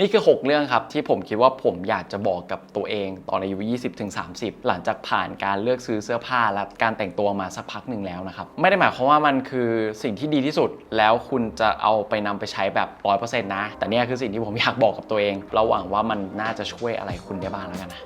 นี่คือ 6 เรื่องครับ ที่ผมคิดว่าผมอยากจะบอกกับตัวเองตอนอายุ 20-30 หลังจากผ่านการเลือกซื้อเสื้อผ้าและการแต่งตัวมาสักพักหนึ่งแล้วนะครับ ไม่ได้หมายความว่ามันคือสิ่งที่ดีที่สุด แล้วคุณจะเอาไปนำไปใช้แบบ 100%นะ แต่นี่คือสิ่งที่ผมอยากบอกกับตัวเองเราหวังว่ามันน่าจะช่วยอะไรคุณได้บ้างแล้วกันนะ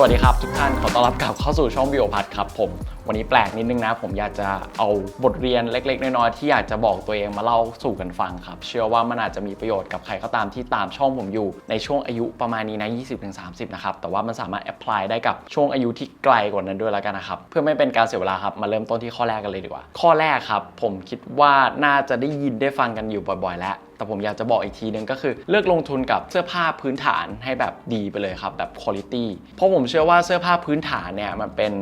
สวัสดีครับทุ ขอต้อนรับกลับเข้าสู่ช่องวิโอพัทครับผม วันนี้แปลกนิดนึงนะ ผมอยากจะเอาบทเรียนเล็ก ๆ น้อยๆที่อยากจะบอกตัวเองมาเล่าสู่กันฟังครับ เชื่อว่ามันอาจจะมีประโยชน์กับใครก็ตามที่ตามช่องผมอยู่ ในช่วงอายุประมาณนี้นะ 20-30 นะครับ แต่ว่ามันสามารถแอพพลายได้กับช่วงอายุที่ไกลกว่านั้นด้วยแล้วกันนะครับ เพื่อไม่เป็นการเสียเวลาครับ มาเริ่มต้นที่ข้อแรกกันเลยดีกว่า ข้อแรกครับ ผมคิดว่าน่าจะได้ยินได้ฟังกันอยู่บ่อย ๆ แล้ว แต่ผมอยากจะบอกอีกทีนึงก็คือเลือกลงทุนกับเสื้อผ้าพื้นฐานให้แบบดีไปเลยครับ แบบคุณภาพเพราะผมเชื่อว่าเสื้อผ้าพื้นฐานเนี่ยมันเป็น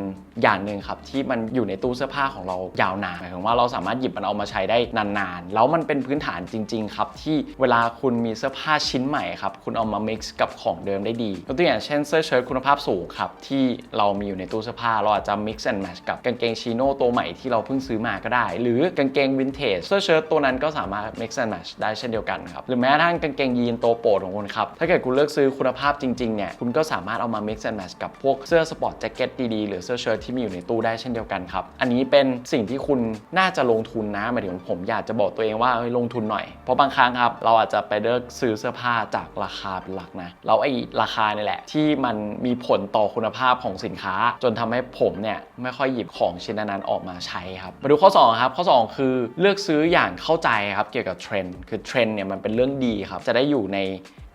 อย่างหนึ่งครับ ที่มันอยู่ในตู้เสื้อผ้าของเรายาวนานหมายถึงว่าเราสามารถหยิบมันเอามาใช้ได้นานๆ แล้วมันเป็นพื้นฐานจริง ๆ ครับ ที่เวลาคุณมีเสื้อผ้าชิ้นใหม่ครับคุณเอามา mix กับของเดิมได้ดีตัวอย่างเช่นเสื้อเชิ้ตคุณภาพสูงครับที่เรามีอยู่ในตู้เสื้อผ้า เราอาจจะ mix and match กับกางเกงชิโน่ตัวใหม่ที่เราเพิ่งซื้อมาก็ได้ หรือกางเกงวินเทจเสื้อเชิ้ตตัวนั้นก็สามารถ mix and match ได้เช่นเดียวกันครับ หรือแม้กระทั่งกางเกงยีนตัวโปรดของคุณครับ ถ้าเกิดคุณเลือกซื้อคุณภาพจริงๆเนี่ยคุณก็สามารถเอามา mix and match กับพวกเสื้อสปอร์ตแจ็คเก็ตดีๆ หรือเสื้อเชิ้ตที่มีอยู่ในตู้ได้เช่นเดียวกันครับ อันนี้เป็นสิ่งที่คุณน่าจะลงทุนนะหมายถึงผมอยากจะบอกตัวเองว่าลงทุนหน่อย เพราะบางครั้งครับเราอาจจะไปเลือกซื้อเสื้อผ้าจากราคาเป็นหลักนะแล้วไอ้ราคาเนี่ยแหละ ที่มันมีผลต่อคุณภาพของสินค้า จนทำให้ผมเนี่ยไม่ค่อยหยิบของชิ้นนั้นออกมาใช้ครับมาดูข้อ2ครับข้อ 2 คือเลือกซื้ออย่างเข้าใจครับเกี่ยวกับเทรนด์คือเทรนด์เนี่ยมันเป็นเรื่องดีครับ จะได้อยู่ใน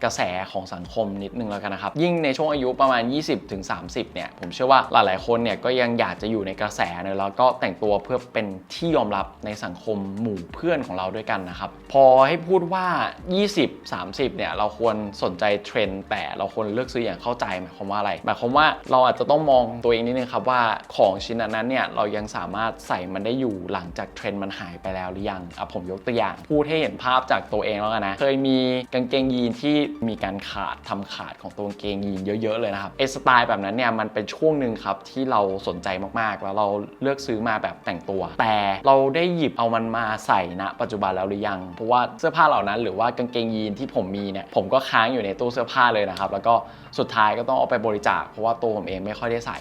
กระแสของสังคมนิดนึงแล้วกันนะครับ ยิ่งในช่วงอายุประมาณ 20-30 เนี่ย ผมเชื่อว่าหลาย ๆ คนเนี่ยก็ยังอยากจะอยู่ในกระแสเนยแล้วก็แต่งตัวเพื่อเป็นที่ยอมรับในสังคมหมู่เพื่อนของเราด้วยกันนะครับ พอให้พูดว่า 20-30 เนี่ย เราควรสนใจเทรนด์แต่เราควรเลือกซื้ออย่างเข้าใจหมายความว่าอะไรหมายความว่าเราอาจจะต้องมองตัวเองนิดนึงครับว่าของชิ้นนั้นเนี่ยเรายังสามารถใส่มันได้อยู่หลังจากเทรนด์มันหายไปแล้วหรือยังอะผมยกตัวอย่าง พูดให้เห็นภาพจากตัวเองแล้วกันนะเคยมีกางเกงยีนที่มีการขาดทำขาดของตัวเกงยีนเยอะ ๆ เลยนะครับเอสไตล์แบบนั้นเนี่ยมันเป็นช่วงหนึ่งครับที่เราสนใจมากๆ แล้วเราเลือกซื้อมาแบบแต่งตัว แต่เราได้หยิบเอามันมาใส่ณปัจจุบันแล้วหรือยัง เพราะว่าเสื้อผ้าเหล่านั้น หรือว่ากางเกงยีนที่ผมมีเนี่ยผมก็ค้างอยู่ในตู้เสื้อผ้าเลยนะครับแล้วก็สุดท้ายก็ต้องเอาไปบริจาคเพราะว่าตัวผมเองไม่ค่อยได้ใส่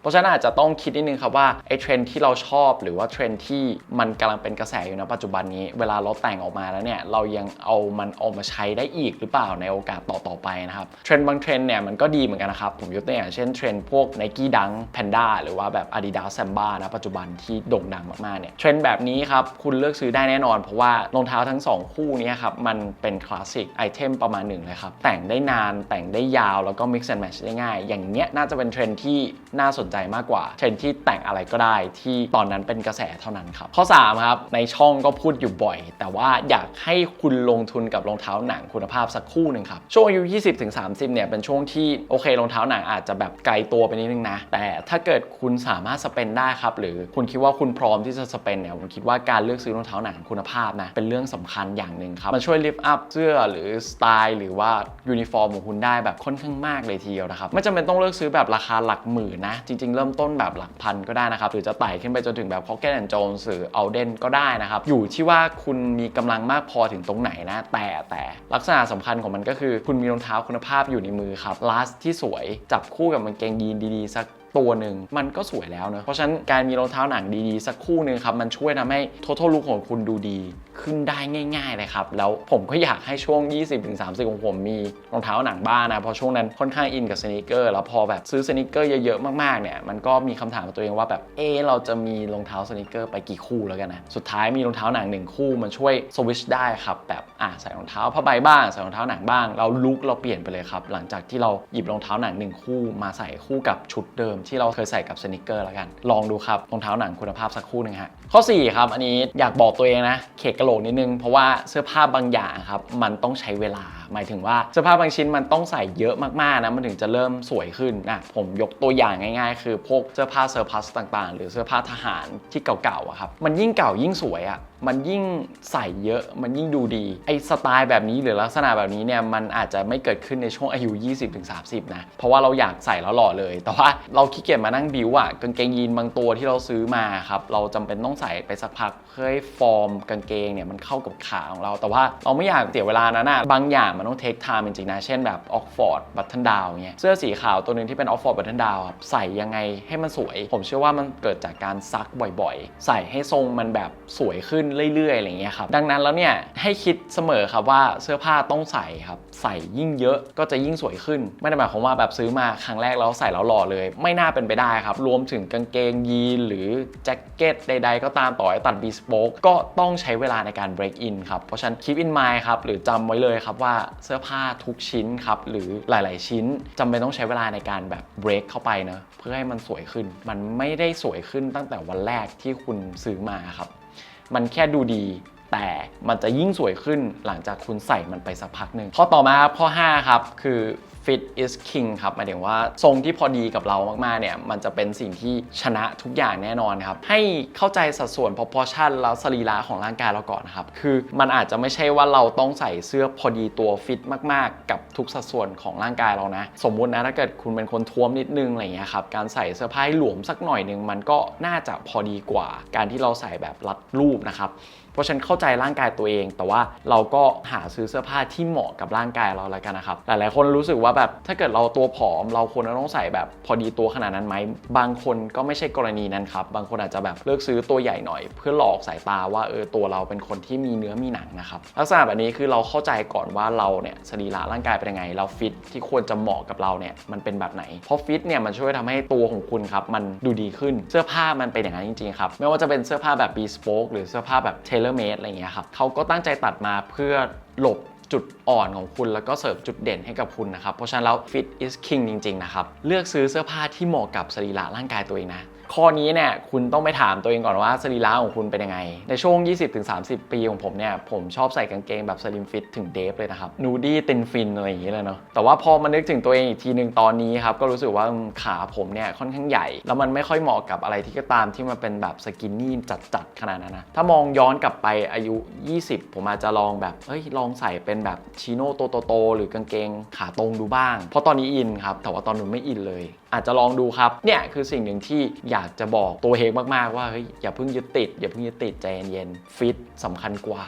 เพราะฉะนั้นอาจจะต้องคิดนิดนึงครับว่าไอ้เทรนที่เราชอบหรือว่าเทรนที่มันกำลังเป็นกระแสอยู่ในปัจจุบันนี้ เวลาเราแต่งออกมาแล้วเนี่ยเรายังเอามันออกมาใช้ได้อีกหรือเปล่าในโอกาสต่อๆไปนะครับเทรนบางเทรนเนี่ยมันก็ดีเหมือนกันนะครับ ผมยกตัวอย่างเช่นเทรนพวก Nike Dunk Panda หรือว่าแบบ Adidas Samba นะปัจจุบันที่โด่งดังมากๆเนี่ยเทรนแบบนี้ครับคุณเลือกซื้อได้แน่นอน เพราะว่ารองเท้าทั้งสองคู่นี้ครับมันเป็นคลาสสิกไอเทมประมาณหนึ่งเลยครับแต่งได้นานแต่งได้ยาวแล้วก็ mix and match ได้ง่าย อย่างเงี้ยน่าจะเป็นเทรนด์ที่น่าสนใจมากกว่า เทรนที่แต่งอะไรก็ได้ที่ตอนนั้นเป็นกระแสเท่านั้นครับ ข้อ 3 ครับ ในช่องก็พูดอยู่บ่อย แต่ว่าอยากให้คุณลงทุนกับรองเท้าหนังคุณภาพสักคู่หนึ่งครับ ช่วงอายุ 20-30 เนี่ยเป็นช่วงที่โอเครองเท้าหนังอาจจะแบบไกลตัวไปนิดนึงนะ แต่ถ้าเกิดคุณสามารถสเปนได้ครับหรือคุณคิดว่าคุณพร้อมที่จะสเปนเนี่ยผมคิดว่าการเลือกซื้อรองเท้าหนังคุณภาพนะเป็นเรื่องสำคัญอย่างหนึ่งครับมันช่วยลิฟต์อัพเสื้อหรือสไตล์หรือว่ายูนิฟอร์มของคุณได้แบบค่อนข้างมากเลยทีเดียวนะครับไม่จำเป็นต้องเลือกซื้อแบบราคาหลักหมื่นนะจริง ๆ เริ่มต้นแบบหลักพันก็ได้นะครับ หรือจะไต่ขึ้นไปจนถึงแบบ Pocket and Jones หรือ Alden ก็ได้นะครับ อยู่ที่ว่าคุณมีกำลังมากพอถึงตรงไหนนะ แต่แต่ลักษณะสำคัญของมันก็คือ คุณมีรองเท้าคุณภาพอยู่ในมือครับลาสที่สวยจับคู่กับกางเกงยีนดีๆสักตัวหนึ่งมันก็สวยแล้วเนะเพราะฉะนั้นการมีรองเท้าหนังดีๆ สักคู่หนึ่งครับ มันช่วยทำให้ total look ของคุณดูดี ขึ้นได้ง่ายๆเลยครับ แล้วผมก็อยากให้ช่วง 20-30 ของผมมีรองเท้าหนังบ้านนะ เพราะช่วงนั้นค่อนข้างอินกับสนิเกอร์ แล้วพอแบบซื้อสนิเกอร์เยอะๆ มากๆเนี่ยมันก็มีคำถามกับตัวเองว่าแบบเออเราจะมีรองเท้าสนิเกอร์ไปกี่คู่แล้วกันนะสุดท้ายมีรองเท้าหนังหนึ่งคู่มันช่วยสวิชได้ครับแบบอะใส่รองเท้าผ้าใบบ้างใส่รองเท้าหนังบ้าง เราลุกเราเปลี่ยนไปเลยครับหลังจากที่เราหยิบรองเท้าหนังหนึ่งคู่ มาใส่คู่กับชุดเดิม ที่เราเคยใส่กับสนิเกอร์แล้วกัน ลองดูครับรองเท้าหนังคุณภาพสักคู่หนึ่งฮะข้อ 4 ครับ อันนี้อยากบอกตัวเองนะเขกกระโหลกนิดนึงเพราะว่าเสื้อผ้าบางอย่างครับมันต้องใช้เวลาหมายถึงว่าเสื้อผ้าบางชิ้นมันต้องใส่เยอะมากๆนะมันถึงจะเริ่มสวยขึ้นนะผมยกตัวอย่างง่ายๆ คือพวกเสื้อผ้าเซอร์พัสต่างๆ หรือเสื้อผ้าทหารที่เก่าๆอะครับมันยิ่งเก่ายิ่งสวยอะ มันยิ่งใส่เยอะมันยิ่งดูดี ไอสไตล์แบบนี้หรือลักษณะแบบนี้เนี่ยมันอาจจะไม่เกิดขึ้นในช่วงอายุ 20-30 นะ เพราะว่าเราอยากใส่แล้วหล่อเลย แต่ว่าเราขี้เกียจมานั่งบิวอะกางเกงยีนบางตัวที่เราซื้อมาครับเราจำเป็นต้องใส่ไปสักพักเพื่อให้ฟอร์มกางเกงเนี่ยมันเข้ากับขาของเรา แต่ว่าเราไม่อยากเสียเวลานะนะบางอย่างมันต้องเทคไทม์จริงๆนะเช่นแบบออกฟอร์ดบัตเทิลดาวเงี้ยเสื้อสีขาวตัวหนึ่งที่เป็นออกฟอร์ดบัตเทิลดาวใส่ยังไงให้มันสวย ผมเชื่อว่ามันเกิดจากการซักบ่อยๆ ใส่ให้ทรงมันแบบสวยขึ้นเรื่อยๆอะไรเงี้ยครับดังนั้นแล้วเนี่ยให้คิดเสมอครับว่าเสื้อผ้าต้องใส่ครับใส่ยิ่งเยอะก็จะยิ่งสวยขึ้น ไม่ได้หมายความว่าแบบซื้อมาครั้งแรกแล้วใส่แล้วหล่อเลย ไม่น่าเป็นไปได้ครับ รวมถึงกางเกงยีนหรือแจ็คเก็ตใด ๆ ก็ตามต่อให้ตัดบีสโป๊กก็ต้องใช้เวลาในการ break in ครับเพราะฉะนั้น keep in mind ครับหรือจำไว้เลยครับว่าเสื้อผ้าทุกชิ้นครับหรือหลาย ๆ ชิ้นจำเป็นต้องใช้เวลาในการแบบ break เข้าไปเนะเพื่อให้มันสวยขึ้น มันไม่ได้สวยขึ้นตั้งแต่วันแรกที่คุณซื้อมาครับ มันแค่ดูดี แต่มันจะยิ่งสวยขึ้นหลังจากคุณใส่มันไปสักพักหนึ่งข้อต่อมาครับข้อ 5 ครับ คือ fit is king ครับหมายถึงว่าทรงที่พอดีกับเรามากๆเนี่ยมันจะเป็นสิ่งที่ชนะทุกอย่างแน่นอนครับ ให้เข้าใจสัดส่วน proportion แล้วสรีระของร่างกายเราก่อนนะครับ คือมันอาจจะไม่ใช่ว่าเราต้องใส่เสื้อพอดีตัวฟิตมากๆ กับทุกสัดส่วนของร่างกายเรานะ สมมุตินะถ้าเกิดคุณเป็นคนท้วมนิดนึงอะไรเงี้ยครับการใส่เสื้อผ้าให้หลวมสักหน่อยนึงมันก็น่าจะพอดีกว่า การที่เราใส่แบบรัดรูปนะครับเพราะฉันเข้าใจร่างกายตัวเอง แต่ว่าเราก็หาซื้อเสื้อผ้าที่เหมาะกับร่างกายเราแล้วกันนะครับ หลายๆคนรู้สึกว่าแบบถ้าเกิดเราตัวผอม เราควรจะต้องใส่แบบพอดีตัวขนาดนั้นไหมบางคนก็ไม่ใช่กรณีนั้นครับบางคนอาจจะแบบเลือกซื้อตัวใหญ่หน่อย เพื่อหลอกสายตาว่าเออตัวเราเป็นคนที่มีเนื้อมีหนังนะครับลักษณะแบบนี้คือเราเข้าใจก่อนว่าเราเนี่ยสรีระร่างกายเป็นยังไง เราฟิตที่ควรจะเหมาะกับเราเนี่ยมันเป็นแบบไหนเพราะฟิตเนี่ยมันช่วยทำให้ตัวของคุณครับมันดูดีขึ้นเสื้อผ้ามันเป็นอย่างนั้นจริงๆครับไม่ว่าจะเป็นเสื้อผ้าแบบ bespoke หรือเสื้อผ้าแบบ tailor made อะไรเงี้ยครับเขาก็ตั้งใจตัดมาเพื่อหลบ จุดอ่อนของคุณ แล้วก็เสิร์ฟจุดเด่นให้กับคุณนะครับ เพราะฉะนั้นแล้ว fit is king จริง ๆ นะครับ เลือกซื้อเสื้อผ้าที่เหมาะกับสรีระร่างกายตัวเองนะ ข้อนี้เนี่ยคุณต้องไปถามตัวเองก่อนว่าสรีระของคุณเป็นยังไง ในช่วง 20-30 ปีของผมเนี่ยผมชอบใส่กางเกงแบบสลิมฟิตถึงเดฟเลยนะครับนูดี้ตินฟินอะไรอย่างนี้เลยเนาะแต่ว่าพอมานึกถึงตัวเองอีกทีหนึ่งตอนนี้ครับก็รู้สึกว่าขาผมเนี่ยค่อนข้างใหญ่ แล้วมันไม่ค่อยเหมาะกับอะไรที่ก็ตามที่มันเป็นแบบสกินนี่จัดๆขนาดนั้นนะถ้ามองย้อนกลับไปอายุ 20 ผมอาจจะลองแบบเฮ้ยลองใส่เป็นแบบชิโน่โตๆหรือกางเกงขาตรงดูบ้าง เพราะตอนนี้อินครับ แต่ว่าตอนนู้นไม่อินเลย อาจจะลองดูครับ เนี่ยคือสิ่งหนึ่งที่อยากจะบอกตัวเองมากๆว่าเฮ้ยอย่าเพิ่งยึดติด อย่าเพิ่งยึดติดใจเย็นๆฟิตสำคัญกว่า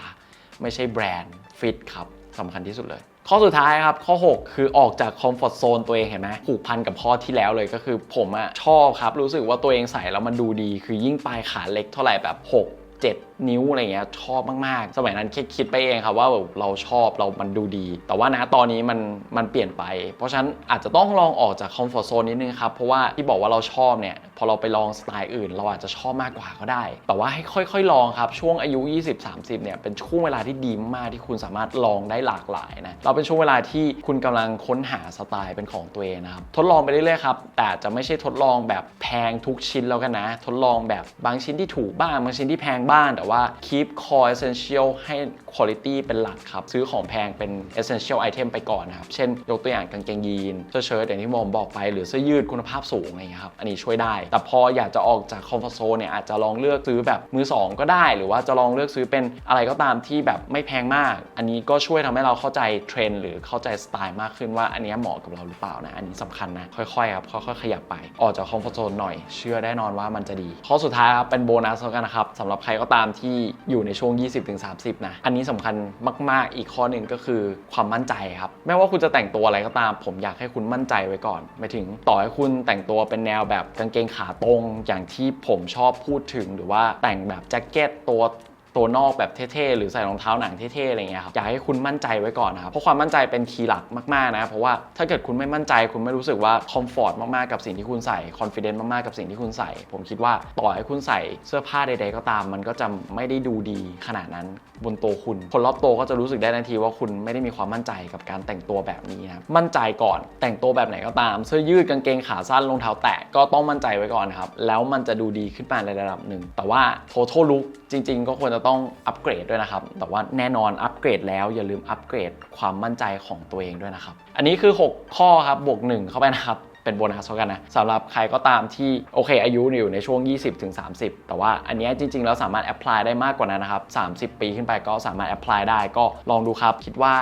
ไม่ใช่แบรนด์ฟิตครับสำคัญที่สุดเลยข้อสุดท้ายครับ ข้อ 6 คือออกจากคอมฟอร์ทโซนตัวเองเห็นไหมผูกพันกับข้อที่แล้วเลยก็คือผมอะชอบครับ รู้สึกว่าตัวเองใส่แล้วมันดูดี คือยิ่งปลายขาเล็กเท่าไหร่แบบ 6 7นิ้วอะไรเงี้ยชอบมากๆ สมัยนั้นคิดคิดไปเองครับว่าแบบเราชอบเรามันดูดี แต่ว่านะตอนนี้มันมันเปลี่ยนไป เพราะฉะนั้นอาจจะต้องลองออกจากคอมฟอร์ทโซนนิดนึงครับ เพราะว่าที่บอกว่าเราชอบเนี่ยพอเราไปลองสไตล์อื่น เราอาจจะชอบมากกว่าก็ได้ แต่ว่าให้ค่อยๆ ลองครับ ช่วงอายุ 20-30 เนี่ยเป็นช่วงเวลาที่ดีมากที่คุณสามารถลองได้หลากหลายนะเราเป็นช่วงเวลาที่คุณกำลังค้นหาสไตล์เป็นของตัวเองนะครับทดลองไปเรื่อยๆครับแต่จจะไม่ใช่ทดลองแบบแพงทุกชิ้นแล้วกันนะ ทดลองแบบบางชิ้นที่ถูกบ้างบางชิ้นที่แพงบ้างแต่ว่า keep core essential ให้ quality เป็นหลักครับ ซื้อของแพงเป็น essential item ไปก่อนนะครับ เช่น ยกตัวอย่างกางเกงยีนเสื้อเชิ้ตอย่างที่ผมบอกไป หรือเสื้อยืดคุณภาพสูงอะไรอย่างเงี้ยครับ อันนี้ช่วยได้ แต่พออยากจะออกจาก comfort zone เนี่ยอาจจะลองเลือกซื้อแบบมือสองก็ได้ หรือว่าจะลองเลือกซื้อเป็นอะไรก็ตามที่แบบไม่แพงมาก อันนี้ก็ช่วยทำให้เราเข้าใจเทรนด์หรือเข้าใจสไตล์มากขึ้นว่าอันนี้เหมาะกับเราหรือเปล่านะ อันนี้สำคัญนะ ค่อยๆครับค่อยๆขยับไป ออกจาก comfort zone หน่อย เชื่อแน่นอนว่ามันจะดี ข้อสุดท้ายครับเป็นโบนัสแล้วกันนะครับสำหรับใครก็ตามที่อยู่ในช่วง 20-30 นะ อันนี้สำคัญมาก ๆ อีกข้อหนึ่งก็คือความมั่นใจครับ ไม่ว่าคุณจะแต่งตัวอะไรก็ตาม ผมอยากให้คุณมั่นใจไว้ก่อนหมายถึงต่อให้คุณแต่งตัวเป็นแนวแบบกางเกงขาตรง อย่างที่ผมชอบพูดถึง หรือว่าแต่งแบบแจ็คเก็ตตัว ตัวนอกแบบเท่ๆ หรือใส่รองเท้าหนังเท่ๆ อะไรเงี้ยครับ อยากให้คุณมั่นใจไว้ก่อนนะครับ เพราะความมั่นใจเป็นคีย์หลักมากๆนะ เพราะว่าถ้าเกิดคุณไม่มั่นใจคุณไม่รู้สึกว่าคอมฟอร์ตมากๆ กับสิ่งที่คุณใส่ คอนฟ ident มากๆ กับสิ่งที่คุณใส่ ผมคิดว่าต่อให้คุณใส่เสื้อผ้าใดๆ ก็ตาม มันก็จะไม่ได้ดูดีขนาดนั้นบนตัวคุณ คนรอบตัวก็จะรู้สึกได้ทันทีว่าคุณไม่ได้มีความมั่นใจกับการแต่งตัวแบบนี้นะมั่นใจก่อนแต่งตัวแบบไหนก็ตาม เสื้อยืดกางเกงขาสั้นรองเท้าแตะก็ต้องมั่นใจไว้ก่อนครับแล้วมันจะดูดีขึ้นมาในระดับหนึ่งแต่ว่า total look จริง ๆ ก็ควรจะต้องอัปเกรดด้วยนะครับ แต่ว่าแน่นอนอัปเกรดแล้วอย่าลืมอัปเกรดความมั่นใจของตัวเองด้วยนะครับ อันนี้คือ 6 ข้อครับบวก 1 เข้าไปนะครับเป็นโบนัสเท่ากันนะสำหรับใครก็ตามที่โอเคอายุอยู่ในช่วง 20ถึง30 แต่ว่าอันนี้จริง ๆ แล้วสามารถแอพพลายได้มากกว่านั้นนะครับ 30 ปีขึ้นไปก็สามารถแอพพลายได้ก็ลองดูครับ คิดว่า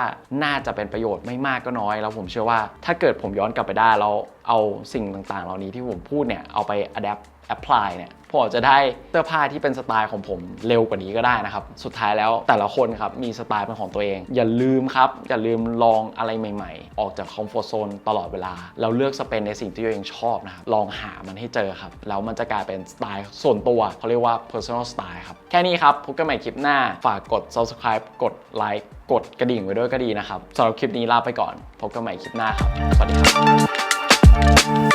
น่าจะเป็นประโยชน์ไม่มากก็น้อย แล้วผมเชื่อว่าถ้าเกิดผมย้อนกลับไปได้แล้ว เอาสิ่งต่างๆ เหล่านี้ที่ผมพูดเนี่ยเอาไป adapt apply เนี่ยผมอาจจะได้เสื้อผ้าที่เป็นสไตล์ของผมเร็วกว่านี้ก็ได้นะครับ สุดท้ายแล้วแต่ละคนครับมีสไตล์เป็นของตัวเอง อย่าลืมครับ อย่าลืมลองอะไรใหม่ๆ ออกจากคอมฟอร์ทโซนตลอดเวลาแล้วเลือกสเปนในสิ่งที่ตัวเองชอบนะครับ ลองหามันให้เจอครับ แล้วมันจะกลายเป็นสไตล์ส่วนตัว เขาเรียกว่า personal style ครับ แค่นี้ครับพบกันใหม่คลิปหน้าฝากกด subscribe กดไลค์กดกระดิ่งไว้ด้วยก็ดีนะครับสำหรับคลิปนี้ลาไปก่อน พบกันใหม่คลิปหน้าครับสวัสดีครับ you